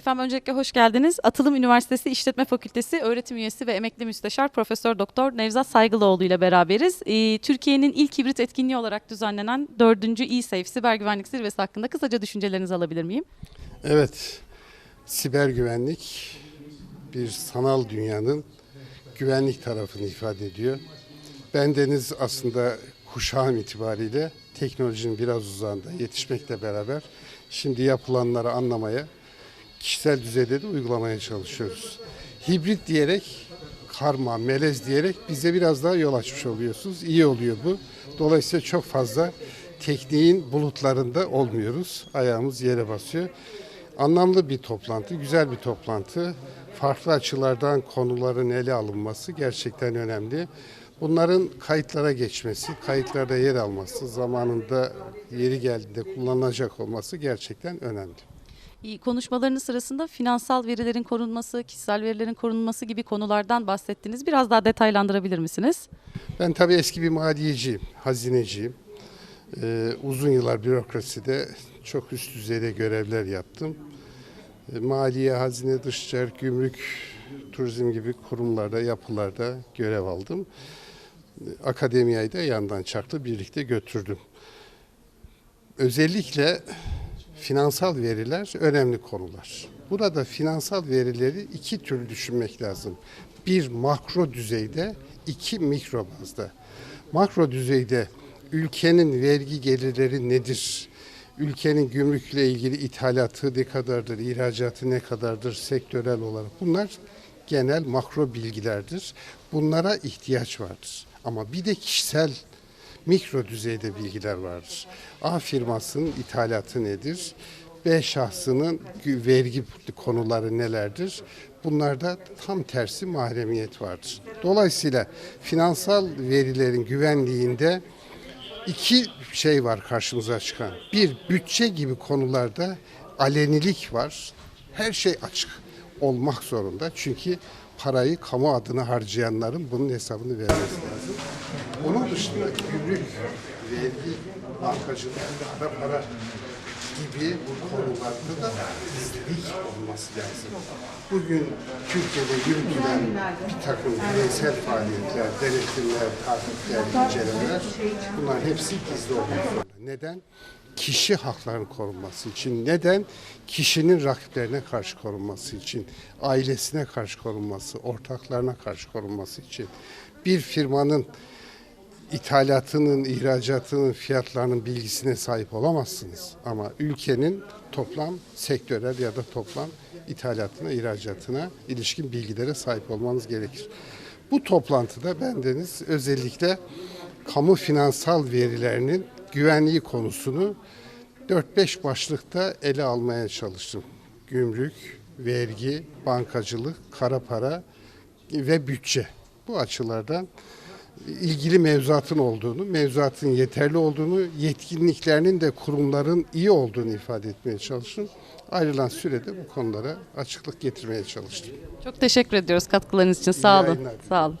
Efendim öncelikle hoş geldiniz. Atılım Üniversitesi İşletme Fakültesi öğretim üyesi ve emekli müsteşar Profesör Doktor Nevzat Saygılıoğlu ile beraberiz. Ee, Türkiye'nin ilk hibrit etkinliği olarak düzenlenen 4. E-Safe Siber Güvenlik Zirvesi hakkında kısaca düşüncelerinizi alabilir miyim? Evet, siber güvenlik bir sanal dünyanın güvenlik tarafını ifade ediyor. Bendeniz aslında kuşağım itibariyle teknolojinin biraz uzağında yetişmekle beraber şimdi yapılanları anlamaya, kişisel düzeyde de uygulamaya çalışıyoruz. Hibrit diyerek, karma, melez diyerek bize biraz daha yol açmış oluyorsunuz. İyi oluyor bu. Dolayısıyla çok fazla tekniğin bulutlarında olmuyoruz. Ayağımız yere basıyor. Anlamlı bir toplantı, güzel bir toplantı. Farklı açılardan konuların ele alınması gerçekten önemli. Bunların kayıtlara geçmesi, kayıtlarda yer alması, zamanında yeri geldiğinde kullanılacak olması gerçekten önemli. Konuşmalarınız sırasında finansal verilerin korunması, kişisel verilerin korunması gibi konulardan bahsettiniz. Biraz daha detaylandırabilir misiniz? Ben tabii eski bir maliyeciyim, hazineciyim. Ee, uzun yıllar bürokraside çok üst düzeyde görevler yaptım. Ee, maliye, hazine, dışişler, gümrük, turizm gibi kurumlarda, yapılarda görev aldım. Ee, Akademiyayı da yandan çaktı, birlikte götürdüm. Özellikle finansal veriler önemli konular. Burada finansal verileri iki türlü düşünmek lazım. Bir makro düzeyde, iki mikro bazda. Makro düzeyde ülkenin vergi gelirleri nedir? Ülkenin gümrükle ilgili ithalatı ne kadardır, ihracatı ne kadardır sektörel olarak bunlar genel makro bilgilerdir. Bunlara ihtiyaç vardır. Ama bir de kişisel mikro düzeyde bilgiler vardır. A firmasının ithalatı nedir? B şahsının vergi konuları nelerdir? Bunlarda tam tersi mahremiyet vardır. Dolayısıyla finansal verilerin güvenliğinde iki şey var karşımıza çıkan. Bir bütçe gibi konularda alenilik var. Her şey açık olmak zorunda. Çünkü parayı kamu adına harcayanların bunun hesabını vermesi lazım. Onun dışında gümrük, vergi, bankacılık, kara para gibi bu konularda da gizlilik olması lazım. Bugün Türkiye'de yürütülen bir takım bireysel faaliyetler, denetimler, takipler, incelemeler bunlar hepsi gizli olmak. Neden? Kişi haklarının korunması için. Neden? Kişinin rakiplerine karşı korunması için, ailesine karşı korunması, ortaklarına karşı korunması için. Bir firmanın ithalatının, ihracatının fiyatlarının bilgisine sahip olamazsınız. Ama ülkenin toplam sektörel ya da toplam ithalatına, ihracatına ilişkin bilgilere sahip olmanız gerekir. Bu toplantıda bendeniz özellikle kamu finansal verilerinin güvenliği konusunu 4-5 başlıkta ele almaya çalıştım. Gümrük, vergi, bankacılık, kara para ve bütçe. Bu açılardan ilgili mevzuatın olduğunu, mevzuatın yeterli olduğunu, yetkinliklerinin de kurumların iyi olduğunu ifade etmeye çalıştım. Ayrılan sürede bu konulara açıklık getirmeye çalıştım. Çok teşekkür ediyoruz katkılarınız için. Sağ olun. Sağ olun.